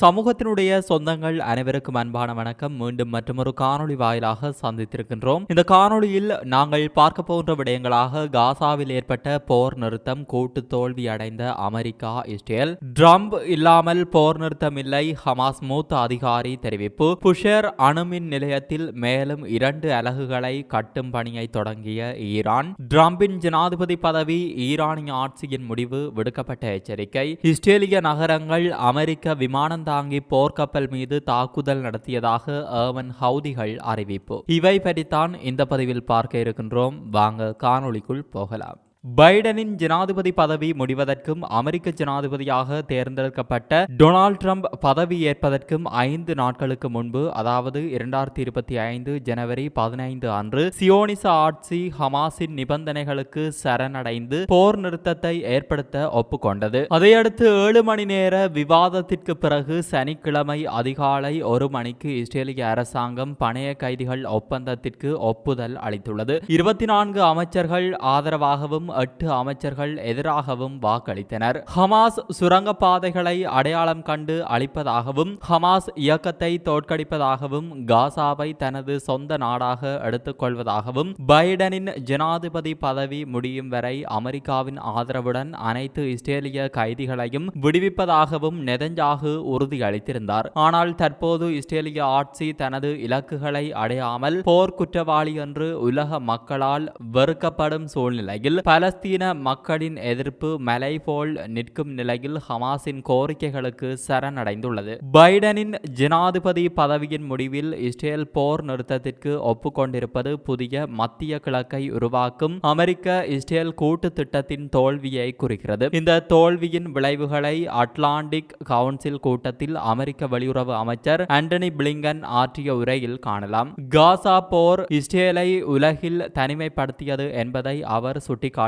சமூகத்தினுடைய சொந்தங்கள் அனைவருக்கும் அன்பான வணக்கம். மீண்டும் மற்றொரு காணொளி வாயிலாக சந்தித்திருக்கின்றோம். இந்த காணொளியில் நாங்கள் பார்க்க போன்ற விடயங்களாக காசாவில் ஏற்பட்ட போர் நிறுத்தம் கூட்டு தோல்வி அடைந்த அமெரிக்கா இஸ்ரேல். ட்ரம்ப் இல்லாமல் போர் நிறுத்தம் இல்லை ஹமாஸ் மூத்த அதிகாரி தெரிவிப்பு. புஷர் அணுமின் நிலையத்தில் மேலும் இரண்டு அலகுகளை கட்டும் பணியை தொடங்கிய ஈரான். ட்ரம்பின் ஜனாதிபதி பதவி ஈரானிய ஆட்சியின் முடிவு விடுக்கப்பட்ட எச்சரிக்கை. இஸ்ரேலிய நகரங்கள் அமெரிக்க விமானந்தாங்கி போர்க்கப்பல் மீது தாக்குதல் நடத்தியதாக ஏவன் ஹவுதிகள் அறிவிப்பு. இவை பற்றித்தான் இந்த பதிவில் பார்க்க இருக்கின்றோம். வாங்க காணொளிக்குள் போகலாம். பைடனின் ஜனாதிபதி பதவி முடிவதற்கும் அமெரிக்க ஜனாதிபதியாக தேர்ந்தெடுக்கப்பட்ட டொனால்ட் ட்ரம்ப் பதவி ஏற்பதற்கும் ஐந்து நாட்களுக்கு முன்பு அதாவது இரண்டாயிரத்தி இருபத்தி ஐந்து ஜனவரி பதினைந்து அன்று சியோனிச ஆட்சி ஹமாஸின் நிபந்தனைகளுக்கு சரணடைந்து போர் நிறுத்தத்தை ஏற்படுத்த ஒப்புக்கொண்டது. அதையடுத்து ஏழு மணி நேர விவாதத்திற்கு பிறகு சனிக்கிழமை அதிகாலை ஒரு மணிக்கு இஸ்ரேலிய அரசாங்கம் பணைய கைதிகள் ஒப்பந்தத்திற்கு ஒப்புதல் அளித்துள்ளது. இருபத்தி நான்கு அமைச்சர்கள் ஆதரவாகவும் எட்டு அமைச்சர்கள் எதிராகவும் வாக்களித்தனர். ஹமாஸ் சுரங்கப்பாதைகளை அடையாளம் கண்டு அளிப்பதாகவும் ஹமாஸ் இயக்கத்தை தோற்கடிப்பதாகவும் காசாவை தனது சொந்த நாடாக எடுத்துக்கொள்வதாகவும் பைடனின் ஜனாதிபதி பதவி முடியும் வரை அமெரிக்காவின் ஆதரவுடன் அனைத்து இஸ்ரேலிய கைதிகளையும் விடுவிப்பதாகவும் நெதஞ்சாகு உறுதியளித்திருந்தார். ஆனால் தற்போது இஸ்ரேலிய ஆட்சி தனது இலக்குகளை அடையாமல் போர் குற்றவாளி என்று உலக மக்களால் வெறுக்கப்படும் சூழ்நிலையில் பல பலஸ்தீன மக்களின் எதிர்ப்பு மலை போல் நிற்கும் நிலையில் ஹமாஸின் கோரிக்கைகளுக்கு சரணடைந்துள்ளது. பைடனின் ஜனாதிபதி பதவியின் முடிவில் இஸ்ரேல் போர் நிறுத்தத்திற்கு ஒப்புக்கொண்டிருப்பது புதிய மத்திய கிழக்கை உருவாக்கும் அமெரிக்க இஸ்ரேல் கூட்டு திட்டத்தின் தோல்வியை குறிக்கிறது. இந்த தோல்வியின் விளைவுகளை அட்லாண்டிக் கவுன்சில் கூட்டத்தில் அமெரிக்க வெளியுறவு அமைச்சர் ஆண்டனி பிளிங்கன் ஆற்றிய உரையில் காணலாம். காசா போர் இஸ்ரேலை உலகில் தனிமைப்படுத்தியது என்பதை அவர்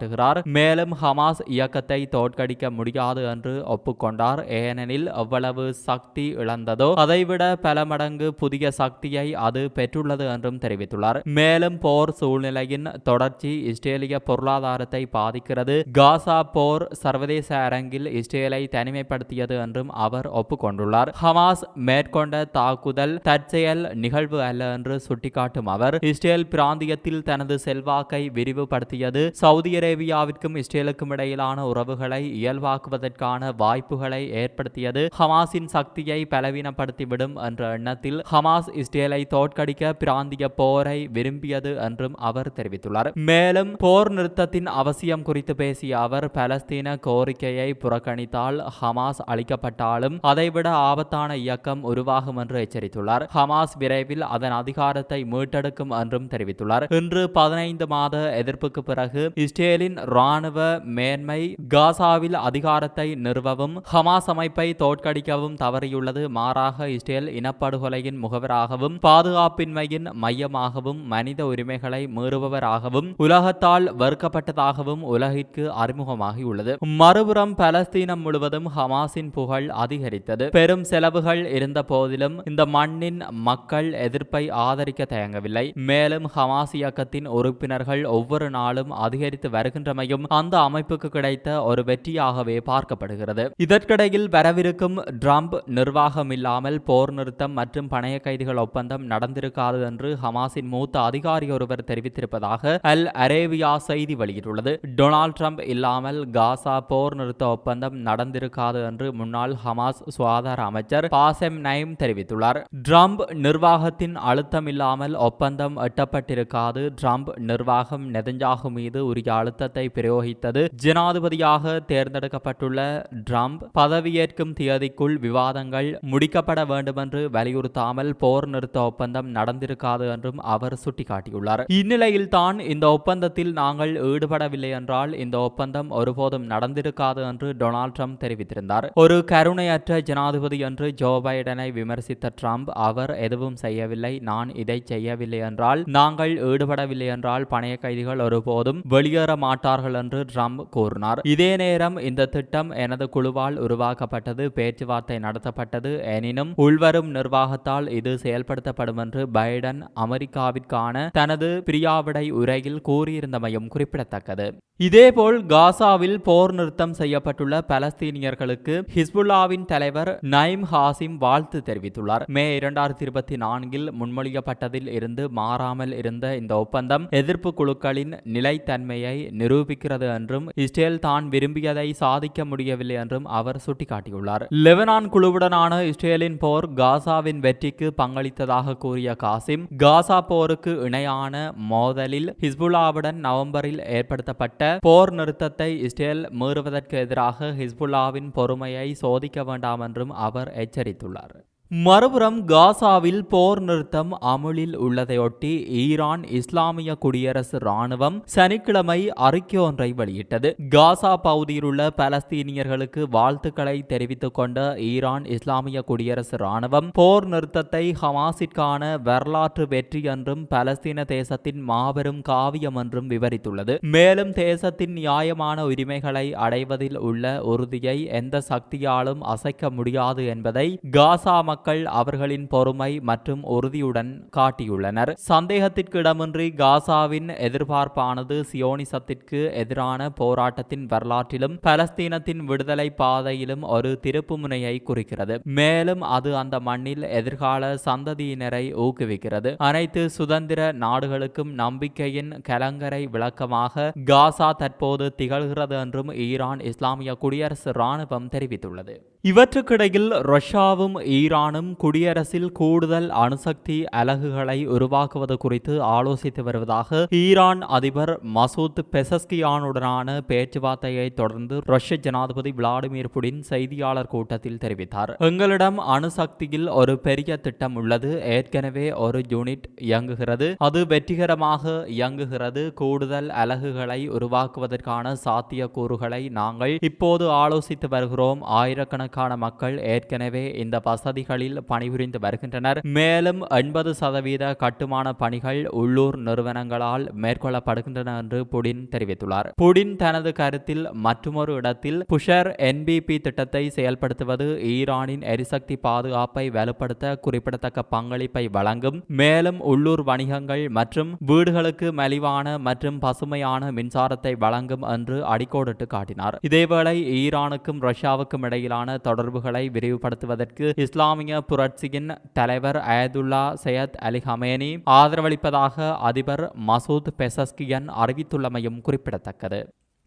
சுட்டிக்காட்டுகிறார் மேலும் ஹமாஸ் இயக்கத்தை தோற்கடிக்க முடியாது என்று ஒப்புக்கொண்டார். ஏனெனில் எவ்வளவு சக்தி இழந்ததோ அதைவிட பல மடங்கு புதிய சக்தியை அது பெற்றுள்ளது என்றும் தெரிவித்துள்ளார். மேலும் போர் சூழ்நிலையின் தொடர்ச்சி இஸ்ரேலிய பொருளாதாரத்தை பாதிக்கிறது. காசா போர் சர்வதேச அரங்கில் இஸ்ரேலை தனிமைப்படுத்தியது என்றும் அவர் ஒப்புக்கொண்டுள்ளார். ஹமாஸ் மேற்கொண்ட தாக்குதல் தற்செயல் நிகழ்வு அல்ல என்று சுட்டிக்காட்டும் அவர் இஸ்ரேல் பிராந்தியத்தில் தனது செல்வாக்கை விரிவுபடுத்தியது சவுதி அரேபியாவிற்கும் இஸ்ரேலுக்கும் இடையிலான உறவுகளை இயல்பாக்குவதற்கான வாய்ப்புகளை ஏற்படுத்தியது. ஹமாஸின் சக்தியை பலவீனப்படுத்திவிடும் என்ற எண்ணத்தில் ஹமாஸ் இஸ்ரேலை தோற்கடிக்க பிராந்திய போரை விரும்பியது என்றும் அவர் தெரிவித்துள்ளார். மேலும் போர் நிறுத்தத்தின் அவசியம் குறித்து பேசிய அவர் பலஸ்தீன கோரிக்கையை புறக்கணித்தால் ஹமாஸ் அளிக்கப்பட்டாலும் அதைவிட ஆபத்தான இயக்கம் உருவாகும் என்று எச்சரித்துள்ளார். ஹமாஸ் விரைவில் அதன் அதிகாரத்தை மீட்டெடுக்கும் என்றும் தெரிவித்துள்ளார். இன்று பதினைந்து மாத எதிர்ப்புக்கு பிறகு இஸ்ரேல் இஸ்ரேலின் ராணுவ மேன்மை காசாவில் அதிகாரத்தை நிறுவவும் ஹமாஸ் அமைப்பை தோற்கடிக்கவும் தவறியுள்ளது. மாறாக இஸ்ரேல் இனப்படுகொலையின் முகவராகவும் பாதுகாப்பின்மையின் மையமாகவும் மனித உரிமைகளை மீறுபவராகவும் உலகத்தால் வெறுக்கப்பட்டதாகவும் உலகிற்கு அறிமுகமாகியுள்ளது. மறுபுறம் பலஸ்தீனம் முழுவதும் ஹமாஸின் புகழ் அதிகரித்தது. பெரும் செலவுகள் இருந்த போதிலும் இந்த மண்ணின் மக்கள் எதிர்ப்பை ஆதரிக்க தயங்கவில்லை. மேலும் ஹமாஸ் இயக்கத்தின் உறுப்பினர்கள் ஒவ்வொரு நாளும் அதிகரித்து வருகின்றமையும் அந்த அமைப்புக்கு கிடைத்த ஒரு வெற்றியாகவே பார்க்கப்படுகிறது. இதற்கிடையில் வரவிருக்கும் ட்ரம்ப் நிர்வாகம் இல்லாமல் போர் நிறுத்தம் மற்றும் பணைய கைதிகள் ஒப்பந்தம் நடந்திருக்காது என்று ஹமாஸின் மூத்த அதிகாரி ஒருவர் தெரிவித்திருப்பதாக அல் அரேபியா செய்தி வெளியிட்டுள்ளது. டொனால்ட் ட்ரம்ப் இல்லாமல் காசா போர் நிறுத்த ஒப்பந்தம் நடந்திருக்காது என்று முன்னாள் ஹமாஸ் சுகாதார அமைச்சர் பாசெம் நயம் தெரிவித்துள்ளார். ட்ரம்ப் நிர்வாகத்தின் அழுத்தம் இல்லாமல் ஒப்பந்தம் எட்டப்பட்டிருக்காது. ட்ரம்ப் நிர்வாகம் நெதஞ்சாகு மீது உரிய அழுத்தத்தை பிரயோகித்தது. ஜனாதிபதியாக தேர்ந்தெடுக்கப்பட்டுள்ள ட்ரம்ப் பதவியேற்கும் தேதிக்குள் விவாதங்கள் முடிக்கப்பட வேண்டுமென்று வலியுறுத்தாமல் போர் நிறுத்த ஒப்பந்தம் நடந்திருக்காது என்றும் அவர் சுட்டிக்காட்டியுள்ளார். இந்நிலையில் தான் இந்த ஒப்பந்தத்தில் நாங்கள் ஈடுபடவில்லை என்றால் இந்த ஒப்பந்தம் ஒருபோதும் நடந்திருக்காது என்று டொனால்ட் ட்ரம்ப் தெரிவித்திருந்தார். ஒரு கருணையற்ற ஜனாதிபதி என்று ஜோ பைடனை விமர்சித்த ட்ரம்ப் அவர் எதுவும் செய்யவில்லை நான் இதை செய்யவில்லை என்றால் நாங்கள் ஈடுபடவில்லை என்றால் பணைய கைதிகள் ஒருபோதும் வெளியேற மாட்டார்கள் என்று ட்ரம்ப் கூறினார். இதே நேரம் இந்த திட்டம் எனது குழுவால் உருவாக்கப்பட்டது பேச்சுவார்த்தை நடத்தப்பட்டது எனினும் உள்வரும் நிர்வாகத்தால் இது செயல்படுத்தப்படும் என்று பைடன் அமெரிக்காவிற்கான தனது பிரியாவிடை உரையில் கூறியிருந்தமையும் குறிப்பிடத்தக்கது. இதேபோல் காசாவில் போர் நிறுத்தம் செய்யப்பட்டுள்ள பலஸ்தீனியர்களுக்கு ஹிஸ்புல்லாவின் தலைவர் நைம் ஹாசிம் வாழ்த்து தெரிவித்துள்ளார். மே இரண்டாயிரத்தி இருபத்தி நான்கில் முன்மொழியப்பட்டதில் இருந்து மாறாமல் இருந்த இந்த ஒப்பந்தம் எதிர்ப்பு குழுக்களின் நிலைத்தன்மையை நிரூபிக்கிறது என்றும் இஸ்ரேல் தான் விரும்பியதை சாதிக்க முடியவில்லை என்றும் அவர் சுட்டிக்காட்டியுள்ளார். லெபனான் குழுவுடனான இஸ்ரேலின் போர் காசாவின் வெற்றிக்கு பங்களித்ததாக கூறிய காசிம் காசா போருக்கு இணையான மோதலில் ஹிஸ்புல்லாவுடன் நவம்பரில் ஏற்படுத்தப்பட்ட போர் நிறுத்தத்தை இஸ்ரேல் மீறுவதற்கு எதிராக ஹிஸ்புல்லாவின் பொறுமையை சோதிக்க வேண்டாம் என்றும் அவர் எச்சரித்துள்ளார். மறுபுறம் காசாவில் போர் நிறுத்தம் அமுலில் உள்ளதையொட்டி ஈரான் இஸ்லாமிய குடியரசு ராணுவம் சனிக்கிழமை அறிக்கை ஒன்றை வெளியிட்டது. காசா பகுதியில் உள்ள பலஸ்தீனியர்களுக்கு வாழ்த்துக்களை தெரிவித்துக் கொண்ட ஈரான் இஸ்லாமிய குடியரசு ராணுவம் போர் நிறுத்தத்தை ஹமாஸிற்கான வரலாற்று வெற்றி என்றும் பலஸ்தீன தேசத்தின் மாபெரும் காவியம் என்றும் விவரித்துள்ளது. மேலும் தேசத்தின் நியாயமான உரிமைகளை அடைவதில் உள்ள உறுதியை எந்த சக்தியாலும் அசைக்க முடியாது என்பதை காசா மக்கள் அவர்களின் பொறுமை மற்றும் உறுதியுடன் காட்டியுள்ளனர். சந்தேகத்திற்கு இடமின்றி காசாவின் எதிர்பார்ப்பானது சியோனிசத்திற்கு எதிரான போராட்டத்தின் வரலாற்றிலும் பலஸ்தீனத்தின் விடுதலை பாதையிலும் ஒரு திருப்பு முனையை குறிக்கிறது. மேலும் அது அந்த மண்ணில் எதிர்கால சந்ததியினரை ஊக்குவிக்கிறது. அனைத்து சுதந்திர நாடுகளுக்கும் நம்பிக்கையின் கலங்கரை விளக்கமாக காசா தற்போது திகழ்கிறது என்றும் ஈரான் இஸ்லாமிய குடியரசு ராணுவம் தெரிவித்துள்ளது. இவற்றுக்கிடையில் ரஷ்யாவும் ஈரானும் குடியரசில் கூடுதல் அணுசக்தி அலகுகளை உருவாக்குவது குறித்து ஆலோசித்து வருவதாக ஈரான் அதிபர் மசூத் பெசஸ்கியானுடனான பேச்சுவார்த்தையை தொடர்ந்து ரஷ்ய ஜனாதிபதி விளாடிமிர் புடின் செய்தியாளர் கூட்டத்தில் தெரிவித்தார். எங்களிடம் அணுசக்தியில் ஒரு பெரிய திட்டம் உள்ளது. ஏற்கனவே ஒரு யூனிட் இயங்குகிறது. அது வெற்றிகரமாக இயங்குகிறது. கூடுதல் அலகுகளை உருவாக்குவதற்கான சாத்தியக்கூறுகளை நாங்கள் இப்போது ஆலோசித்து வருகிறோம். ஆயிரக்கணக்கான மக்கள் ஏற்கனவே இந்த வசதிகளில் பணிபுரிந்து வருகின்றனர். மேலும் எண்பது சதவீத கட்டுமான பணிகள் உள்ளூர் நிறுவனங்களால் மேற்கொள்ளப்படுகின்றன என்று புடின் தெரிவித்துள்ளார். புடின் தனது கருத்தில் மற்றொரு இடத்தில் புஷர் என்பிபி திட்டத்தை செயல்படுத்துவது ஈரானின் எரிசக்தி பாதுகாப்பை வலுப்படுத்த குறிப்பிடத்தக்க பங்களிப்பை வழங்கும். மேலும் உள்ளூர் வணிகங்கள் மற்றும் வீடுகளுக்கு மலிவான மற்றும் பசுமையான மின்சாரத்தை வழங்கும் என்று அடிக்கோடிட்டு காட்டினார். இதேவேளை ஈரானுக்கும் ரஷ்யாவுக்கும் இடையிலான தொடர்புகளை விரிவுபடுத்துவதற்கு இஸ்லாமிய புரட்சியின் தலைவர் அயதுல்லா சையத் அலி ஹமேனி ஆதரவளிப்பதாக அதிபர் மசூத் பெசஸ்கியன் அறிவித்துள்ளமையும் குறிப்பிடத்தக்கது.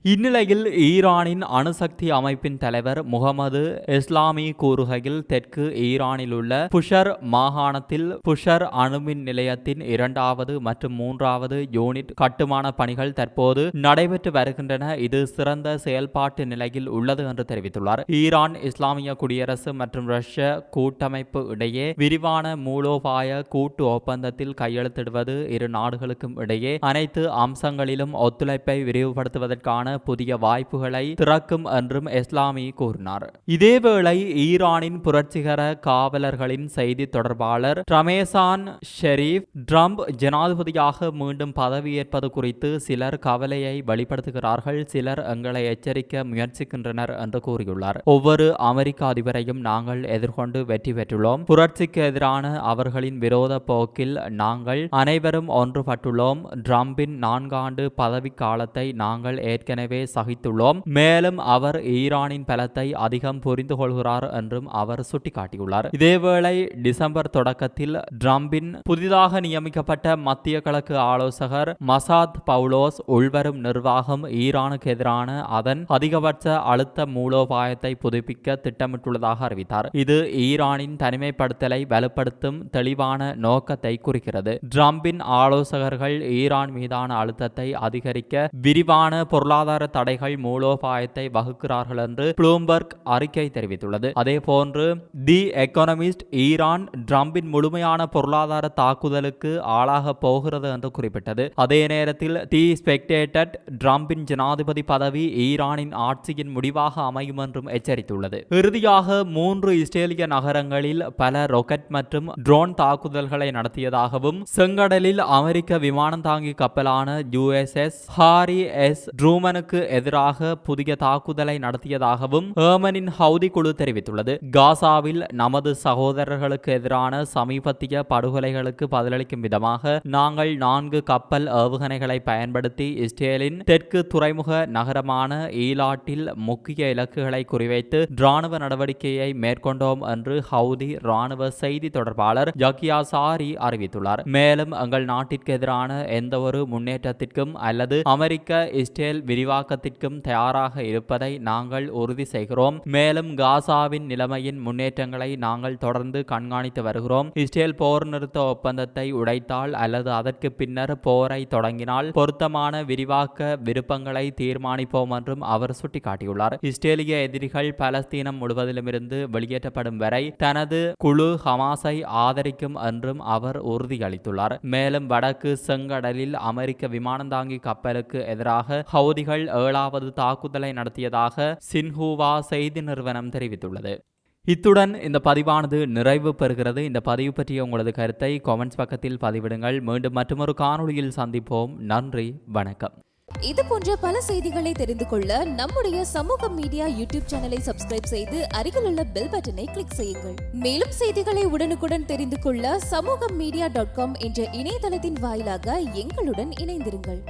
இந்நிலையில் ஈரானின் அணுசக்தி அமைப்பின் தலைவர் முகமது இஸ்லாமி கூறுகையில் தெற்கு ஈரானில் உள்ள புஷர் மாகாணத்தில் புஷர் அணுமின் நிலையத்தின் இரண்டாவது மற்றும் மூன்றாவது யூனிட் கட்டுமான பணிகள் தற்போது நடைபெற்று வருகின்றன. இது சிறந்த செயல்பாட்டு நிலையில் உள்ளது என்று தெரிவித்துள்ளார். ஈரான் இஸ்லாமிய குடியரசு மற்றும் ரஷ்ய கூட்டமைப்பு இடையே விரிவான மூலோபாய கூட்டு ஒப்பந்தத்தில் கையெழுத்திடுவது இரு நாடுகளுக்கும் இடையே அனைத்து அம்சங்களிலும் ஒத்துழைப்பை விரிவுபடுத்துவதற்கான புதிய வாய்ப்புகளை திறக்கும் என்றும் இஸ்லாமி கூறினார். இதேவேளை ஈரானின் புரட்சிகர காவலர்களின் செய்தி தொடர்பாளர் ரமேசான் ஷெரீப் ட்ரம்ப் ஜனாதிபதியாக மீண்டும் பதவியேற்பது குறித்து சிலர் கவலையை வெளிப்படுத்துகிறார்கள் சிலர் எங்களை எச்சரிக்க முயற்சிக்கின்றனர் என்று கூறியுள்ளார். ஒவ்வொரு அமெரிக்க அதிபரையும் நாங்கள் எதிர்கொண்டு வெற்றி பெற்றுள்ளோம். புரட்சிக்கு எதிரான அவர்களின் விரோத போக்கில் நாங்கள் அனைவரும் ஒன்றுபட்டுள்ளோம். ட்ரம்பின் நான்காண்டு பதவி காலத்தை நாங்கள் ஏற்கனவே சகித்துள்ளோம். மேலும் அவர் ஈரானின் பலத்தை அதிகம் புரிந்து கொள்கிறார் என்றும் அவர் சுட்டிக்காட்டியுள்ளார். இதேவேளை டிசம்பர் தொடக்கத்தில் டிரம்பின் புதிதாக நியமிக்கப்பட்ட மத்திய கிழக்கு ஆலோசகர் மசாத் பவுலோஸ் உள்வரும் நிர்வாகம் ஈரானுக்கு எதிரான அதன் அதிகபட்ச அழுத்த மூலோபாயத்தை புதுப்பிக்க திட்டமிட்டுள்ளதாக அறிவித்தார். இது ஈரானின் தனிமைப்படுத்தலை வலுப்படுத்தும் தெளிவான நோக்கத்தை குறிக்கிறது. ட்ரம்பின் ஆலோசகர்கள் ஈரான் மீதான அழுத்தத்தை அதிகரிக்க விரிவான பொருளாதார பொருளாதார தடைகள் மூலோபாயத்தை வகுக்கிறார்கள் என்று ப்ளூம்பர்க் அறிக்கை தெரிவித்துள்ளது. அதேபோன்று தி எக்கானமிஸ்ட் ஈரான் ட்ரம்பின் முழுமையான பொருளாதார தாக்குதலுக்கு ஆளாக போகிறது என்று குறிப்பிட்டது. அதே நேரத்தில் தி ஸ்பெக்டேட்டட் ட்ரம்பின் ஜனாதிபதி பதவி ஈரானின் ஆட்சியின் முடிவாக அமையும் என்றும் எச்சரித்துள்ளது. இறுதியாக மூன்று இஸ்ரேலிய நகரங்களில் பல ராக்கெட் மற்றும் ட்ரோன் தாக்குதல்களை நடத்தியதாகவும் செங்கடலில் அமெரிக்க விமானம் தாங்கி கப்பலான யுஎஸ்எஸ் ஹாரி எஸ் ட்ரூமன் ட்ரூமனுக்கு எதிராக புதிய தாக்குதலை நடத்தியதாகவும் ஹேமனின் ஹவுதி குழு தெரிவித்துள்ளது. காசாவில் நமது சகோதரர்களுக்கு எதிரான சமீபத்திய படுகொலைகளுக்கு பதிலளிக்கும் விதமாக நாங்கள் நான்கு கப்பல் ஏவுகணைகளை பயன்படுத்தி இஸ்ரேலின் தெற்கு துறைமுக நகரமான ஈலாட்டில் முக்கிய இலக்குகளை குறிவைத்து ராணுவ நடவடிக்கையை மேற்கொண்டோம் என்று ஹவுதி ராணுவ செய்தி தொடர்பாளர் ஜக்கியா சாரி அறிவித்துள்ளார். மேலும் எங்கள் நாட்டிற்கு எதிரான எந்தவொரு முன்னேற்றத்திற்கும் அல்லது அமெரிக்க இஸ்ரேல் விரிவாக்கத்திற்கும் தயாராக இருப்பதை நாங்கள் உறுதி செய்கிறோம். மேலும் காசாவின் நிலைமையின் முன்னேற்றங்களை நாங்கள் தொடர்ந்து கண்காணித்து வருகிறோம். இஸ்ரேல் போர் நிறுத்த ஒப்பந்தத்தை உடைத்தால் அல்லது அதற்கு பின்னர் போரை தொடங்கினால் பொருத்தமான விரிவாக்க விருப்பங்களை தீர்மானிப்போம் என்றும் அவர் சுட்டிக்காட்டியுள்ளார். இஸ்ரேலிய எதிரிகள் பலஸ்தீனம் முழுவதிலுமிருந்து வெளியேற்றப்படும் வரை தனது குழு ஹமாஸை ஆதரிக்கும் என்றும் அவர் உறுதியளித்துள்ளார். மேலும் வடக்கு செங்கடலில் அமெரிக்க விமானந்தாங்கி கப்பலுக்கு எதிராக ஹவுதிகள் ஏழாவது தாக்குதலை நடத்தியதாக சின்ஹூவா செய்தி நிறுவனம் தெரிவித்துள்ளது. இத்துடன் இந்த பதிவானது நிறைவு பெறுகிறது. இந்த பதிவு பற்றிய உங்களது கருத்தை கமெண்ட்ஸ் பக்கத்தில் பதிவிடுங்கள். மீண்டும் மற்றொரு காணொளியில் சந்திப்போம். நன்றி வணக்கம். இது போன்ற பல செய்திகளை தெரிந்து கொள்ள நம்முடைய சமூக மீடியா யூடியூப் சேனலை சப்ஸ்கிரைப் செய்து அருகில் உள்ள பெல் பட்டனை கிளிக் செய்யுங்கள். மேலும் செய்திகளை உடனுக்குடன் தெரிந்து கொள்ள சமூக மீடியா டாட் காம் என்ற இணையதளத்தின் வாயிலாக எங்களுடன் இணைந்திருங்கள்.